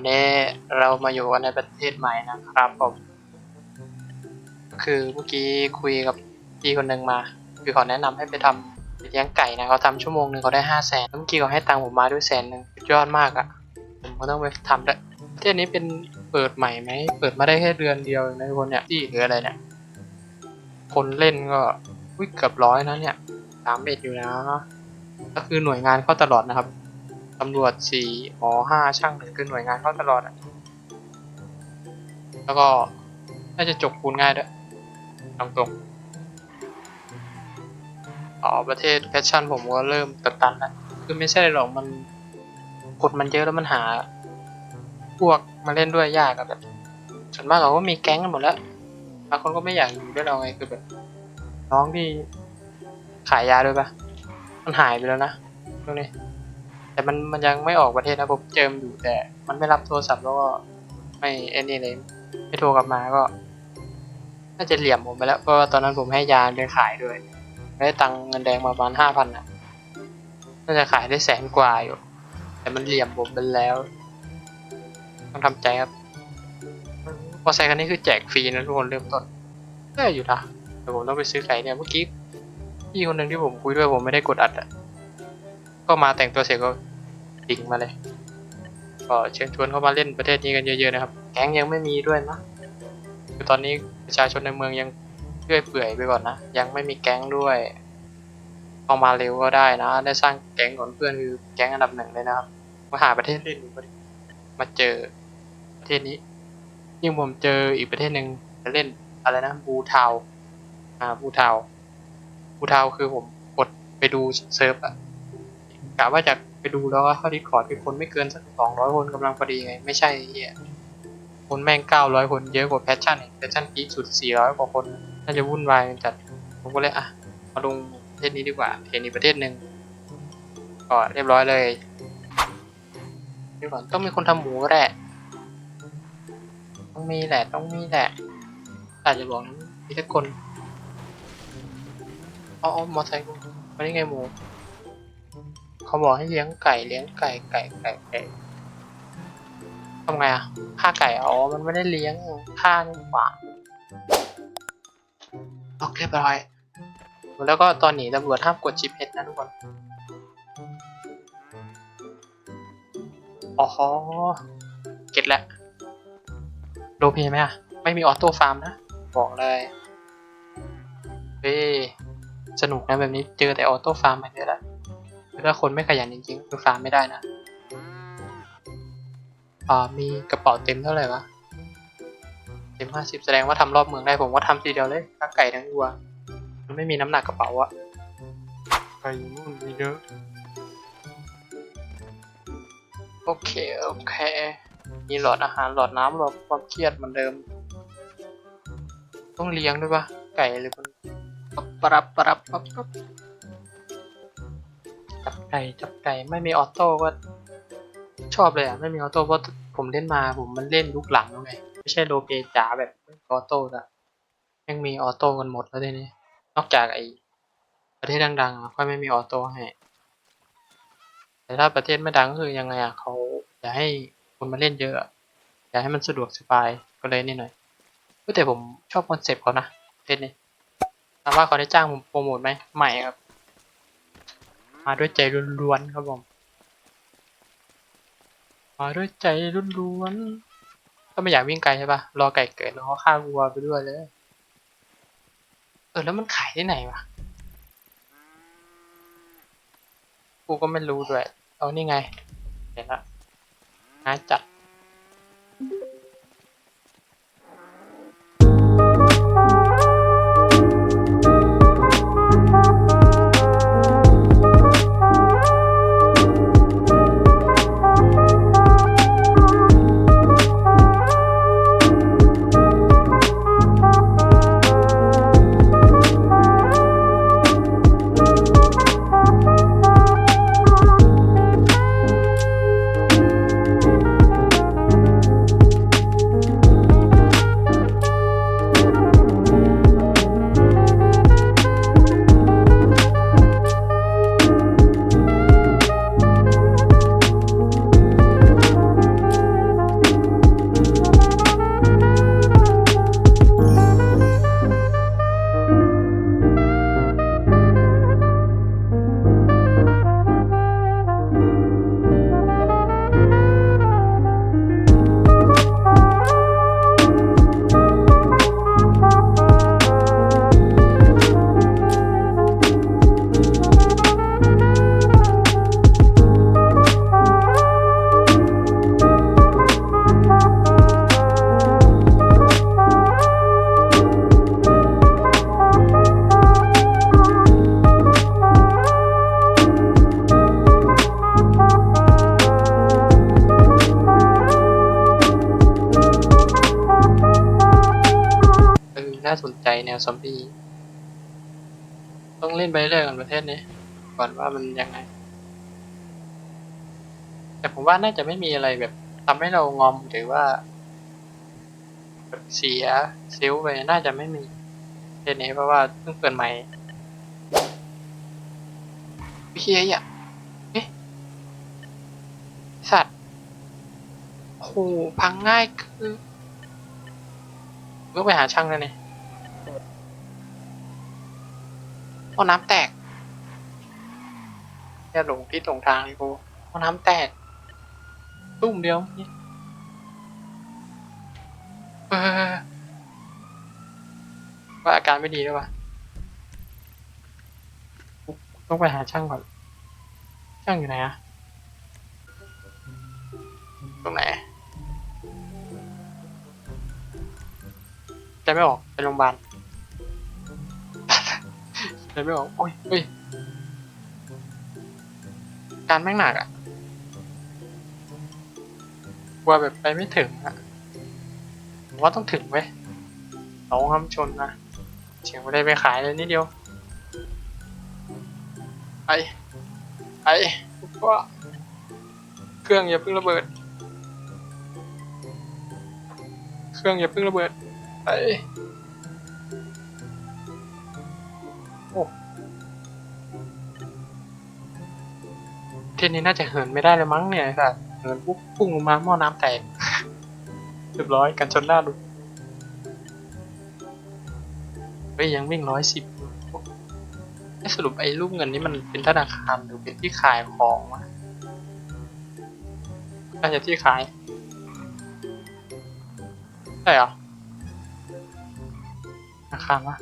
วันนี้เรามาอยู่กันในประเทศใหม่นะครับผม คือเมื่อกี้คุยกับพี่คนหนึ่งมา คือเขาแนะนำให้ไปทำเลี้ยงไก่นะเขาทำชั่วโมงหนึ่งเขาได้ห้าแสนเมื่อกี้เขาให้ตังค์ผมมาด้วยแสนหนึ่งยอดมากอะ่ะ ผมก็ต้องไปทำด้วยประเทศนี้เป็นเปิดใหม่ไหม เปิดมาได้แค่เดือนเดียวเองนคนเนี่ยที่หรืออะไรเนี่ย คนเล่นก็วิเกือบร้อยนะเนี่ยสามเอ็ดอยู่นะก็คือหน่วยงานเข้าตลอดนะครับ ตำรวจสี่หมอห้าช่างหนึ่งคือหน่วยงานเข้าตลอดอะแล้วก็น่าจะจบคูณง่ายด้วยตรงตรงๆอ๋อประเทศแพชชั่นผมก็เริ่มตัดตันแล้วคือไม่ใช่หรอกมันคนมันเยอะแล้วมันหา พวกมาเล่นด้วยยากอะแบบส่วนมากเขาก็มีแก๊งกันหมดแล้วบางคนก็ไม่อยากอยู่ด้วยเราไงคือแบบน้องที่ขายยาด้วยปะมันหายไปแล้วนะตรงนี้ แต่มันมันยังไม่ออกประเทศนะผมเจอมอยู่แต่ มันไม่รับโทรศัพท์แล้วก็ไม่ไอ้นี่เลยไม่โทรกลับมาก็น่าจะเหลี่ยมผมไปแล้วเพราะว่าตอนนั้นผมให้ยาเดินขายด้วยได้ตังเงินแดงมาประมาณห้าพันอะน่าจะขายได้แสนกว่าอยู่ แต่มันเหลี่ยมผมไปแล้ว ต้องทำใจครับพอใส่คันนี้คือแจกฟรีนะทุกคนเริ่มต้นได้อยู่นะแต่ผมต้องไปซื้อไก่เนี่ยเมื่อกี้พี่คนหนึ่งที่ผมคุยด้วยผมไม่ได้กดอัดอะก็มาแต่งตัวเสร็จก็ ดิ่งมาเลย ก็เชิญชวนเข้ามาเล่นประเทศนี้กันเยอะๆนะครับ แก๊งยังไม่มีด้วยนะคือตอนนี้ประชาชนในเมืองยังเลื่อยเปื่อยไปก่อนนะ ยังไม่มีแก๊งด้วยเข้ามาเร็วก็ได้นะ ได้สร้างแก๊งก่อนเพื่อนคือแก๊งอันดับหนึ่งเลยนะครับ มาหาประเทศเล่นมาเจอประเทศนี้ยิ่งผมเจออีกประเทศหนึ่งจะเล่นอะไรนะบูทาวอ่าบูทาวบูทาวคือผมกดไปดูเซิร์ฟอะกะว่าจะไปดูแล้วว่าเข้าดิคอร์ดคือคนไม่เกินสักสองร้อยคนกำลังพอดีไง ไม่ใช่เฮียคนแม่งเก้าร้อยคนเยอะกว่าแพชชั่นอีกแพชชั่นพีคสุดสี่ร้อยกว่าคนน่าจะวุ่นวายจัดผมก็เลยอะมาลงประเทศนี้ดีกว่าเห็นอีกประเทศหนึ่งก็เรียบร้อยเลยเดี๋ยวก่อนต้องมีคนทำหมูแหละต้องมีแหละต้องมีแหละอาจจะบอกมีสักคนอ๋อมอไซค์กูมาได้ไงหมู เขาบอกให้เลี้ยงไก่เลี้ยงไก่ไก่ไก่ไก่ทำไงอะฆ่าไก่อ๋อมันไม่ได้เลี้ยงฆ่านี่หว่าโอเคเรียบร้อยแล้วก็ตอนหนีตำรวจห้ามกดชิปเฮดนะทุกคนอ๋อเก็ตแล้วโลเพไหมอะ ไม่มีออโต้ฟาร์มนะ บอกเลยเฮ้ยสนุกนะแบบนี้เจอแต่ออโต้ฟาร์มมาเยอะแล้ว ถ้าคนไม่ขยันจริงๆคือฟาร์มไม่ได้นะอ่ามีกระเป๋าเต็มเท่าไหร่วะ เต็มห้าสิบแสดงว่าทำรอบเมืองได้ผมว่าทำทีเดียวเลยทั้งไก่ทั้งวัว มันไม่มีน้ำหนักกระเป๋าอะไก่นู่นมีเยอะโอเค โอเค มีหลอดอาหารหลอดน้ำหลอดความเครียดเหมือนเดิม ต้องเลี้ยงด้วยปะไก่หรือมันปรับปรับปรับปรับ จับไก่จับไก่ไม่มีออโต้ก็ชอบเลยอะไม่มีออโต้เพราะผมเล่นมาผมมันเล่นยุคหลังแล้วไงไม่ใช่โลเปจ๋าแบบออโต้อะยังมีออโต้กันหมดแล้วทีนี้นอกจากไอประเทศดังๆอะค่อยไม่มีออโต้ให้แต่ถ้าประเทศไม่ดังก็คือยังไงอะเขาอยากให้คนมาเล่นเยอะอยากให้มันสะดวกสบายก็เลยนี่หน่อยเฮ้ยแต่ผมชอบคอนเซปต์เขานะประเทศนี้ถามว่าเขาได้จ้างผมโปรโมทไหมใหม่ครับ มาด้วยใจล้วนๆครับผม มาด้วยใจล้วนๆก็ไม่อยากวิ่งไกลใช่ปะรอไก่เกิดแล้วก็ฆ่าวัวไปด้วยเลย เออแล้วมันขายที่ไหนวะกูก็ไม่รู้ด้วย เอานี่ไง เห็นละน่าจัด ประเทศนี้ก่อนว่ามันยังไง แต่ผมว่าน่าจะไม่มีอะไรแบบทำให้เรางอมหรือว่าเสียซิลไปน่าจะไม่มีเทศนี้เพราะว่าเพิ่งเปิดใหม่เฮียอะเอ๊ะสัตว์โหพังง่ายคือก็ไปหาช่างแล้วนี่ห้องน้ำแตก แค่หลงที่หลงทางเลยกูห้องน้ำแตกตุ้มเดียวเออว่าอาการไม่ดีแล้ววะต้องไปหาช่างก่อน ช่างอยู่ไหนอะตรงไหนใจไม่ออกไปโรงพยาบาลใจไม่ออกโอ้ยเฮ้ย การแม่งหนักอะกลัวแบบไปไม่ถึงอะผมว่าต้องถึงเว้ยเราห้ามชนนะเฉียงไม่ได้ไปขายเลยนิดเดียว ไป ไปว่าเครื่องอย่าเพิ่งระเบิด เครื่องอย่าเพิ่งระเบิด ไป เทนนี้น่าจะเหินไม่ได้เลยมั้งเนี่ยไอ้สัสเหินปุ๊บพุ่งลงมาหม้อน้ำแตกเรียบร้อยกันชนหน้าดูเฮ้ยยังวิ่งร้อยสิบสรุปไอ้รูปเงินนี้มันเป็นธนาคารหรือเป็นที่ขายของวะน่าจะที่ขายใช่เหรอธนาคารวะ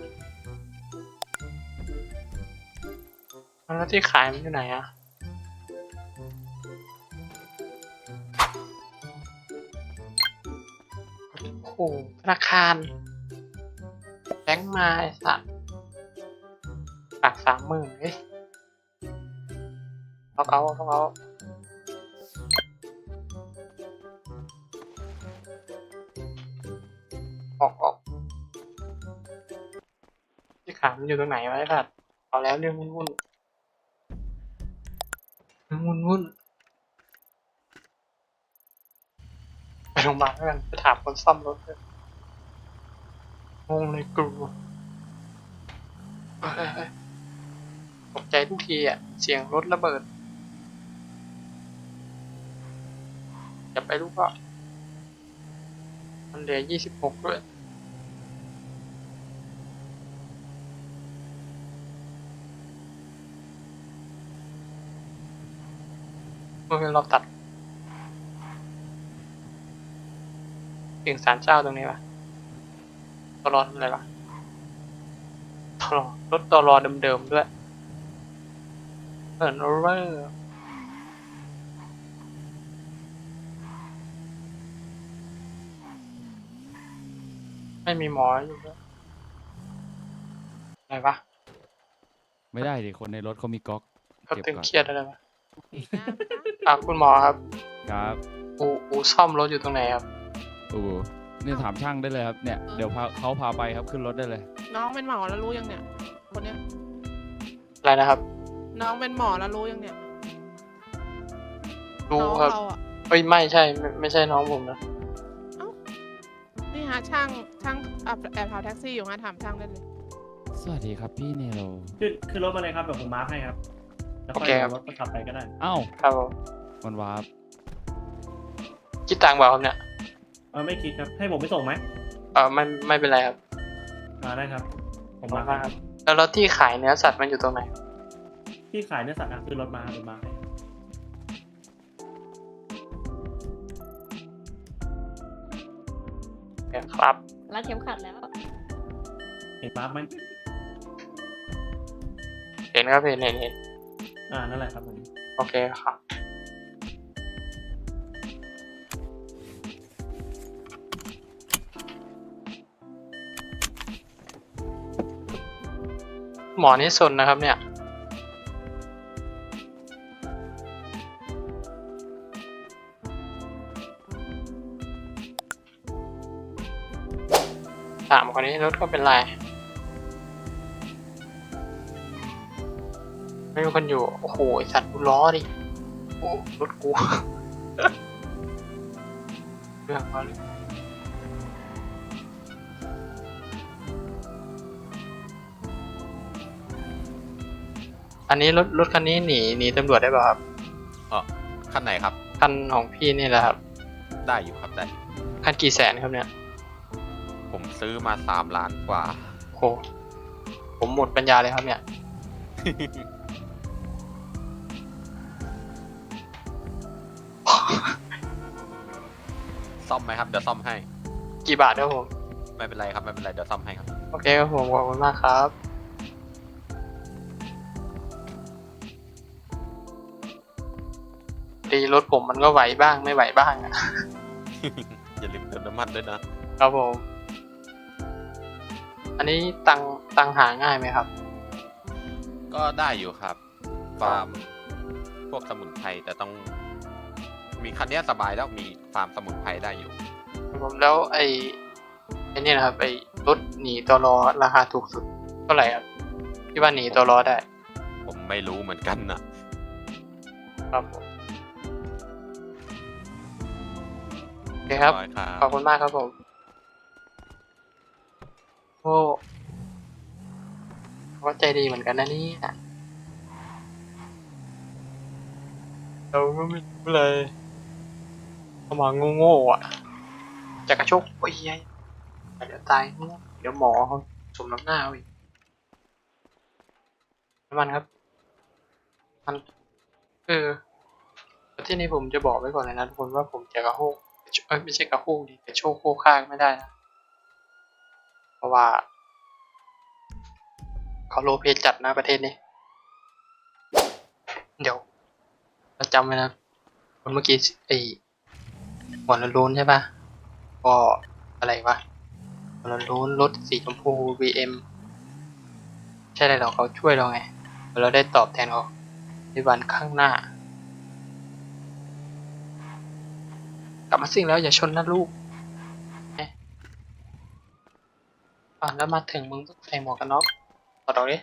แล้วที่ขายมันอยู่ไหนอะ โอ้โหธนาคารแบงค์มาไอ้สัตว์ฝากสามหมื่นเฮ้ยเอาเอาเอาเอาออกออกที่ขามันอยู่ตรงไหนวะไอ้สัตว์เอาแล้วเรื่องวุ่นวุ่นวุ่นวุ่น ไปโรงพยาบาลแล้วกันไปถามคนซ่อมรถเลยงงเลยกลัวเอ้ยตกใจทุกทีอะ เสียงรถระเบิดอย่าไปลูกก็มันเหลือยี่สิบหกด้วยเมื่อเราตัด ถึงศาลเจ้าตรงนี้ปะตลอดอะไรปะตลอดรถตลอดเดิมๆด้วยเหมือนโรเวอร์ไม่มีหมออยู่ด้วยอะไรปะไม่ได้ดิคนในรถเขามีก๊อกเขาเก็บตึงก่อนเครียดอะไรปะอะคุณหมอครับครับ อูอูซ่อมรถอยู่ตรงไหนครับ โอ้โหนี่ถามช่างได้เลยครับเนี่ยเดี๋ยวพาเขาพาไปครับขึ้นรถได้เลย น้องเป็นหมอแล้วรู้ยังเนี่ย คนเนี้ย อะไรนะครับ น้องเป็นหมอแล้วรู้ยังเนี่ยรู้น้องครับ เราอะเอ้ยไม่ใช่ไม่ไม่ใช่น้องผมนะนี่ฮะช่างช่างแอบแอบขับแท็กซี่อยู่ฮะถามช่างได้เลย สวัสดีครับพี่เนโรขึ้นขึ้นรถมาเลยครับเดี๋ยวผมมาร์คให้ครับแล้วค่อยโอเคครับเอารถไปขับไปก็ได้เอ้าครับผมมันวาร์ปคิดตังค์เปล่าครับเนี่ยเออไม่คิดครับ ให้ผมไปส่งไหมเออไม่ไม่เป็นไรครับมาได้ครับ ผมขอบมาคุณร์คมากครับ แล้วรถที่ขายเนื้อสัตว์มันอยู่ตรงไหน ที่ขายเนื้อสัตว์อะขึ้นรถมาผมมาร์คให้ครับรัดเข็มขัดแล้ว เห็นมาร์คไหมเห็นครับเห็นเห็นเห็นอ่านั่นแหละครับผมโอเคครับ หมอนี่สนนะครับเนี่ย สามคนนี้รถก็เป็นไร ไม่มีคนอยู่ โอ้โหสัตว์กูล้อดิ โอ้รถกูเรื่องเขาเลย อันนี้รถรถคันนี้หนีหนีตำรวจได้ป่ะครับขั้นไหนครับ คันของพี่นี่แหละครับ ได้อยู่ครับได้อยู่คันกี่แสนครับเนี่ย ผมซื้อมาสามล้านกว่าโอ้โห ผมหมดปัญญาเลยครับเนี่ย ซ่อมไหมครับ เดี๋ยวซ่อมให้ กี่บาทครับผม ไม่เป็นไรครับ ไม่เป็นไร เดี๋ยวซ่อมให้ครับ โอเคครับผมขอบคุณมากครับ ดีรถผมมันก็ไหวบ้างไม่ไหวบ้างอะอย่าลืมเติมน้ำมันด้วยนะครับผม อันนี้ตังตังหาง่ายไหมครับ ก็ได้อยู่ครับ ฟาร์มพวกสมุนไพรแต่ต้อง มีคันเนี้ยสบายแล้วมีฟาร์มสมุนไพรได้อยู่ ครับผมแล้วไอ้ไอ้นี่นะครับไอ้รถหนีตอรอราคาถูกสุดเท่าไหร่ครับที่ว่าหนีตอรอได้ผมไม่รู้เหมือนกันนะครับผม เคครับร้อยครัขอบบคุณมากครับผม โอ้เขาก็ใจดีเหมือนกันนะเนี่ยเราก็ไม่รู้เลยเขามาโง่ๆอะ จะกระโชกโอ้ยยายเดี๋ยวตายโง่เดี๋ยวหมอเขาสมน้ำหน้าเอาอีกน้ำมันครับ มันเออแต่ที่นี้ผมจะบอกไว้ก่อนเลยนะทุกคนว่าผมจะกระโฮกเอ้ย ไม่ใช่กระโฮกดิกระโชกโคกข้างไม่ได้นะ เพราะว่าเขาโลเพจัดนะประเทศนี้ เดี๋ยวเราจำไว้นะคนเมื่อกี้ไอหัวโล้นใช่ปะก็อะไรวะหัวโล้นรถสีชมพู VM ใช่เลยหรอกเขาช่วยเราไงเราได้ตอบแทนเขาในวันข้างหน้า ลับมาซิ่งแล้วอย่าชนนะลูกเอ๊ะอะแล้วมาถึงมึงต้องใส่หมวกกันน็อกต่อดอกดิ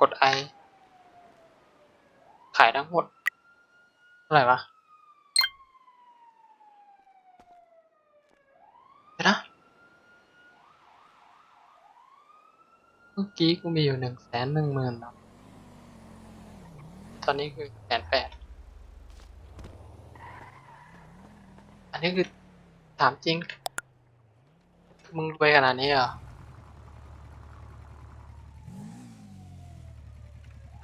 กดไอขายทั้งหมดเท่าไหร่วะเดี๋ยวนะเมื่อกี้กูมีอยู่หนึ่งแสนหนึ่งหมื่นเนาะ อนนี้คือแสนแปดอันนี้คือถามจริง มึงรวยขนาดนี้เหรอ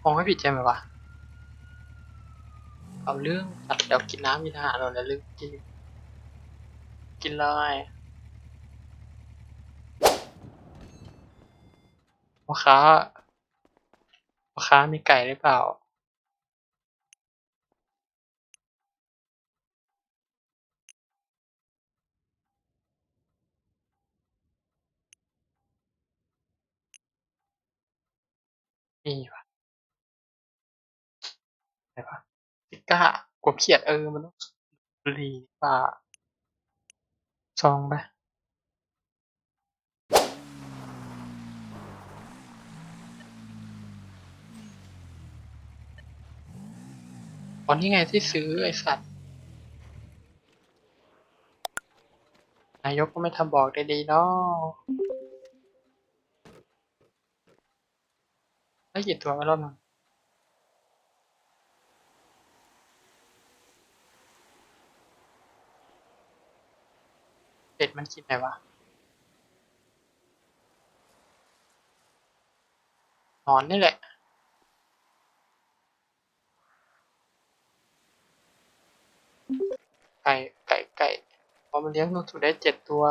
มองไม่ผิดใช่ไหมวะเอาเรื่องตัดเดี๋ยวกินน้ำกินอาหารเราแล้วเรื่องกินกินเลยพ่อค้าพ่อค้ามีไก่หรือเปล่า นี่วะอะไรวะซิก้ากบเขียดเออมันต้องรีป่าซองไปตอนนี้ไงที่ซื้อไอสัตว์นายกก็ไม่ทำบอกได้ดีเนาะ ได้กี่ตัวมารอบนึงเป็ดมันกินไหนวะนอนนี่แหละไก่ไก่ไก่พอมันเลี้ยงลูกถูกได้เจ็ดตัว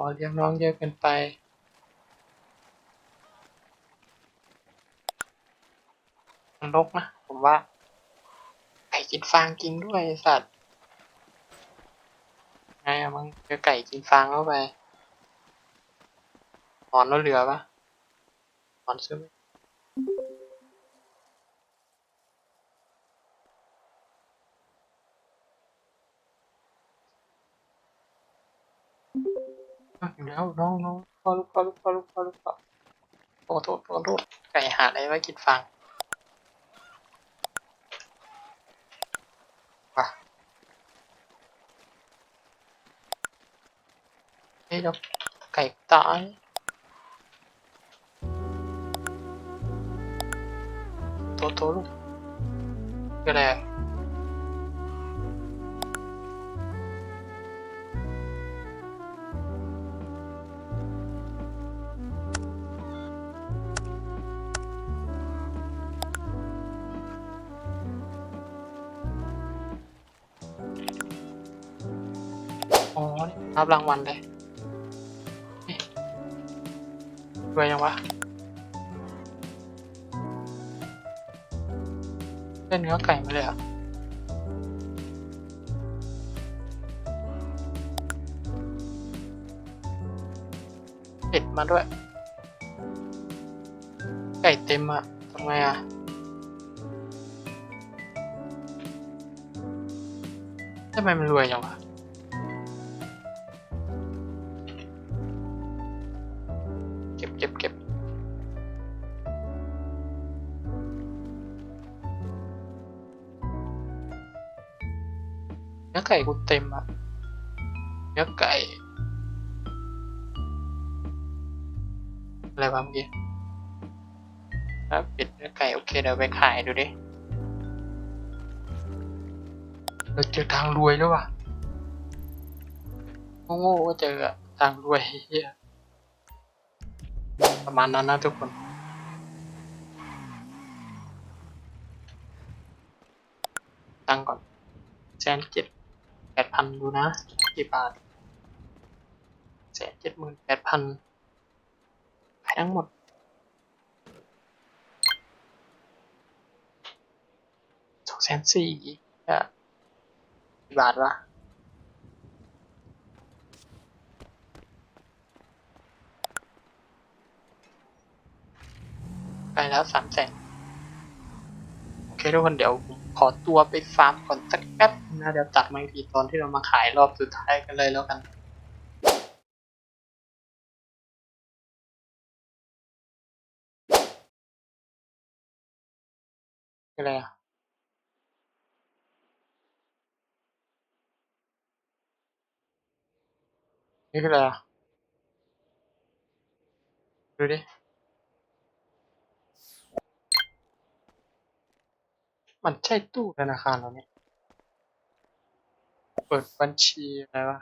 อเลี้ยงน้องเยอะเกินไปมันรกนะผมว่าไก่กินฟางกินด้วยสัตว์ไงอะมึงเจอไก่กินฟางเข้าไปหอนแล้วเหลือปะหอนซื้อ เดี๋ยวน้องน้องพอลูกพอลูกพอลูกพอลูกพอโอ้โทษโทษโทษไก่หาอะไรไว้กินฟังว่ะเฮ้ยเดี๋ยวไก่ตายโตโตลูกคืออะ รับรางวัลเลยนี่รวยยังวะได้เนื้อไก่มาเลยอะเผ็ดมาด้วย ไก่เต็มอะทำไงอะทำไมมันรวยจังวะ ไก่กูเต็มอะเนื้อไก่ อะไรวะเมื่อกี้ถ้าปิดเนื้อไก่โอเคเดี๋ยวไปขายดูดิเราเจอทางรวยแล้ววะโง่ๆก็เจอทางรวยเฮียประมาณนั้นนะทุกคนตั้งก่อนแสนเจ็ด แปดพันดูนะกี่บาทแสนเจ็ดหมื่นแปดพันขายทั้งหมด สองแสนสี่อะกี่บาทวะไปแล้วสามแสนโอเคทุกคนเดี๋ยวผม ขอตัวไปฟาร์มก่อนสักแป๊บนะเดี๋ยวตัดมาอีกทีตอนที่เรามาขายรอบสุดท้ายกันเลยแล้วกันอะไรอะนี่คืออะไรอะดูดิ มันใช่ตู้ธนาคารเราเนี่ย เปิดบัญชีอะไรวะ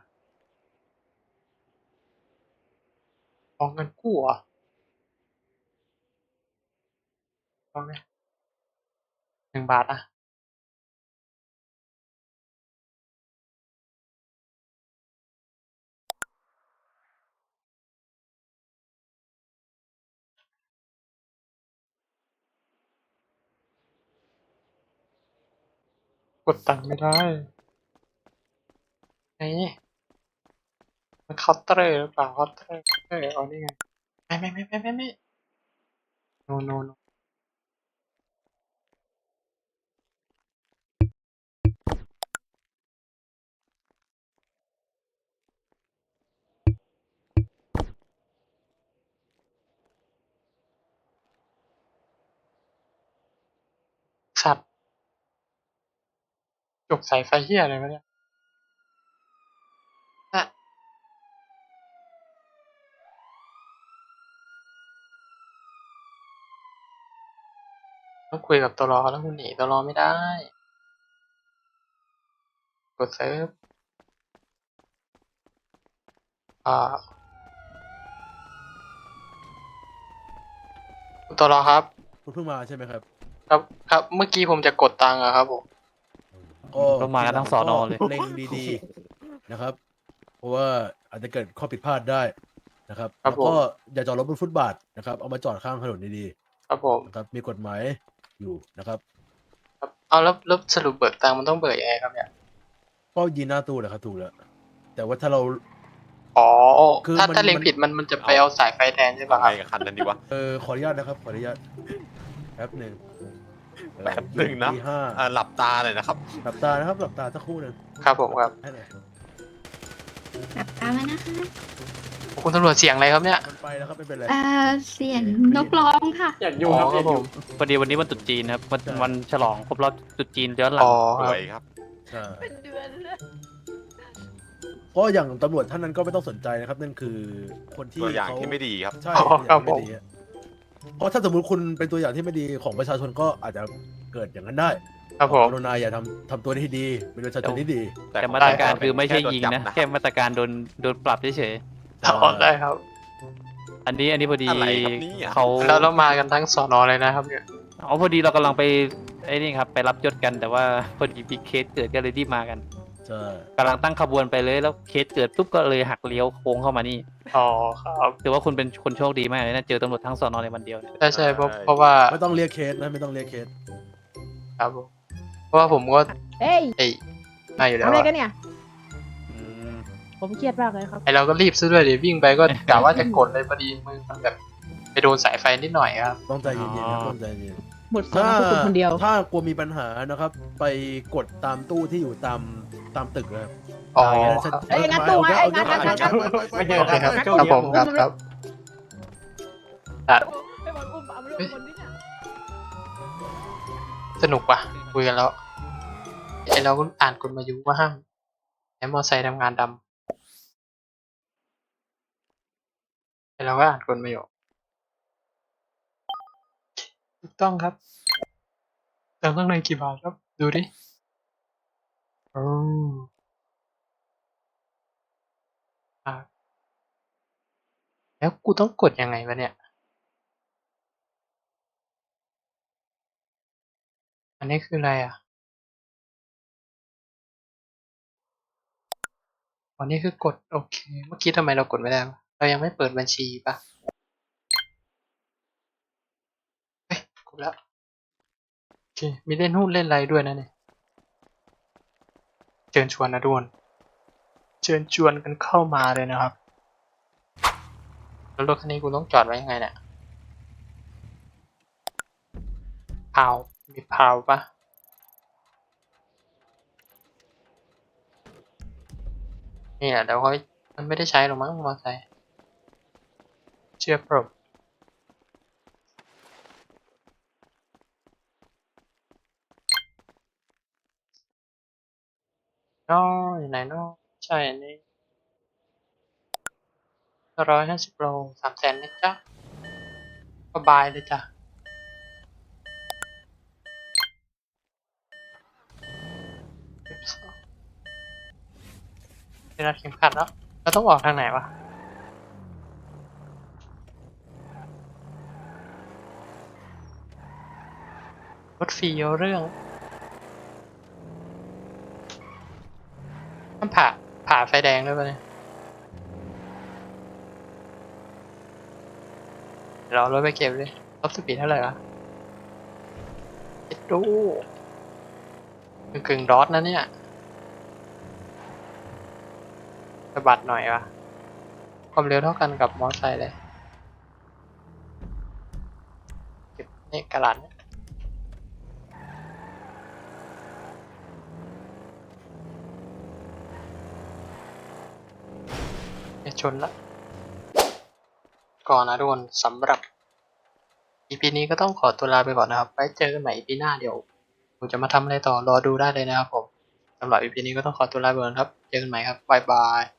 ออกเงินกู้เหรอะเอาไหมหนึ่งบาทอะ กดตังค์ไม่ได้ไงมันเคาน์เตอร์หรือเปล่าเคาน์เตอร์เออเอานี่ไง ไม่ไม่ไม่ไม่ไม่ไม่โนโนโนสัตว์ จกสายไฟเหี้ยอะไรวะเนี่ยน่ะต้องคุยกับตลอแล้วคุณหนีตลอไม่ได้ กดเซิร์ฟอ่าคุณตลอครับ คุณเพิ่งมาใช่ไหมครับ ครับ ครับ เมื่อกี้ผมจะกดตังค์อะครับผม ก็มากันทั้งสอนอเลย เล็งดีๆนะครับ เพราะว่าอาจจะเกิดข้อผิดพลาดได้นะครับครับแล้วก็ผมอย่าจอดรถบนฟุตบาทนะครับเอามาจอดข้างถนนดีครับผม ๆนะครับมีกฎหมายอยู่นะครับ ครับเอาแล้วแล้วสรุปเบิกตังค์มันต้องเบิกยังไงครับเนี่ย ก็ยืนหน้าตู้นะครับถูกแล้วแต่ว่าถ้าเรา อ๋อ คือถ้ามันถ้าเล็งมัน ผิดมันมันจะไปเอาสายไฟแทนใช่เอาป่ะคไงรับ กับคันนั้นดีวะ เออขออนุญาตนะครับขออนุญาตแป๊บหนึ่งเออ แป๊บหนึ่งนะตีห้าอ่าหลับตาหน่อยนะครับ หลับตานะครับ หลับตาสักครู่หนึ่งครับผมครับ ให้หน่อยหลับตาไว้นะคะโอ้คุณตำรวจเสียงอะไรครับเนี่ยมันไปแล้วครับไม่เป็นไร เอ่อ เสียงนกร้องค่ะ อยากอยู่ครับอ๋ออยากอยู่พอดีวันนี้วันตรุษจีนครับวันใช่ วันฉลองครบรอบตรุษจีนย้อนหลัง อ๋อสครับวยครับใช่เป็นเดือนเลยเพราะอย่างตำรวจท่านนั้นก็ไม่ต้องสนใจนะครับ นั่นคือคนที่ตัวอย่างเขที่ไม่ดีครับ ใช่อ๋อตัวอย่างที่ครับผมไม่ดีอะ เพราะถ้าสมมติคุณเป็นตัวอย่างที่ไม่ดีของประชาชนก็อาจจะเกิดอย่างนั้นได้ครับผม กรุณาอย่าทำทำตัวให้ดีเป็นประชาชนที่ดี แต่ของมาตรการผมคือไม่ใช่ยิงแค่โดนะจับแค่มาตรการโดนโดนปรับเฉยอ๋อได้ครับๆอันนี้อันนี้พอดีอะไรครับเนี่ย เขาแล้วเรามากันทั้งสอนอเลยนะครับเนี่ยเอาพอดีเรากำลังไปไอ้นี่ครับไปรับยศกันแต่ว่าพอดีมีเคสเกิดก็เลยรีบมากัน ใช่กำลังตั้งขบวนไปเลยแล้วเคสเกิดปุ๊บก็เลยหักเลี้ยวโค้งเข้ามานี่อ๋อครับถือว่าคุณเป็นคนโชคดีมากเลยนะเจอตำรวจทั้งสอนอในวันเดียวเนี่ยใช่ใช่เพราะเพราะว่าไม่ต้องเรียกเคสนะไม่ต้องเรียกเคสครับผมเพราะว่าผมก็เอ้ยไอ้มาอยู่แล้วทำอะไรอะกันเนี่ย อืมผมเครียดมากเลยครับ ไอเราก็รีบซื้อด้วยเดี๋ยววิ่งไปก็กะว่าจะกดเลยพอดีมือมันแบบไปโดนสายไฟนิดหน่อยครับ ต้องใจเย็นๆนะต้องใจเย็น หมดสองคือคุณคนเดียว ถ้ากลัวมีปัญหานะครับ ไปกดตามตู้ที่อยู่ตาม ตามตึกนะครับอ๋ออย่างนั้นครับเอ้ยงั้นตู้ไว้เอาเอ้ยงั้นงั้นงั้นไม่เจอโอเคกันครับโชคครับดีผมครับครับไอ้บอลอุ้มเอาไปด้วยคนนี้เนี่ยสนุกว่ะคุยกันแล้วไอเราก็อ่านกฎมายุว่าห้ามใช้มอไซค์ทำงานดำไอเราก็อ่านกฎมาอยู่ถูกต้องครับเติมข้างในกี่บาทครับ ดูดิ โอ้อะแล้วกูต้องกดยังไงวะเนี่ย อันนี้คืออะไรอะอันนี้คือกด โอเค เมื่อกี้ทำไมเรากดไม่ได้วะ เรายังไม่เปิดบัญชีปะเฮ้ย กดแล้ว โอเค มีเล่นหุ้นเล่นไรด้วยนะเนี่ย เชิญชวนนะทุกคนเชิญชวนกันเข้ามาเลยนะครับแล้วรถคันนี้กูต้องจอดไว้ยังไงเนี่ยพาวมีพาวปะนี่แหละเดี๋ยวเขามันไม่ได้ใช้หรอกมั้งมอเตอร์ไซค์เชื่อผม น้ออยู่ไหนน้อใช่อันนี้ร้อยห้าสิบโลสามแสนนะจ๊ะสบายเลยจ้ะเวลาเข็มขัดแล้วเราต้องออกทางไหนวะรถฟรีเอาเรื่อง มันผ่าผ่าไฟแดงด้วยปะเนี่ยเดี๋ยวเรารถไปเก็บเลยท็อปสปีดเท่าไหร่วะเอ็ดดูกึ่งกึ่งๆดอทนะเนี่ยสะบัดหน่อยวะความเร็วเท่ากันกับมอเตอร์ไซค์เลย เก็บนี่กระดาษเนี่ยอย่า ชนละก่อนนะทุกคนสำหรับ EP นี้ก็ต้องขอตัวลาไปก่อนนะครับ ไว้เจอกันใหม่ EP หน้าเดี๋ยวผมจะมาทำอะไรต่อรอดูได้เลยนะครับผมสำหรับ EP นี้ก็ต้องขอตัวลาไปก่อนครับ เจอกันใหม่ครับ บ๊ายบาย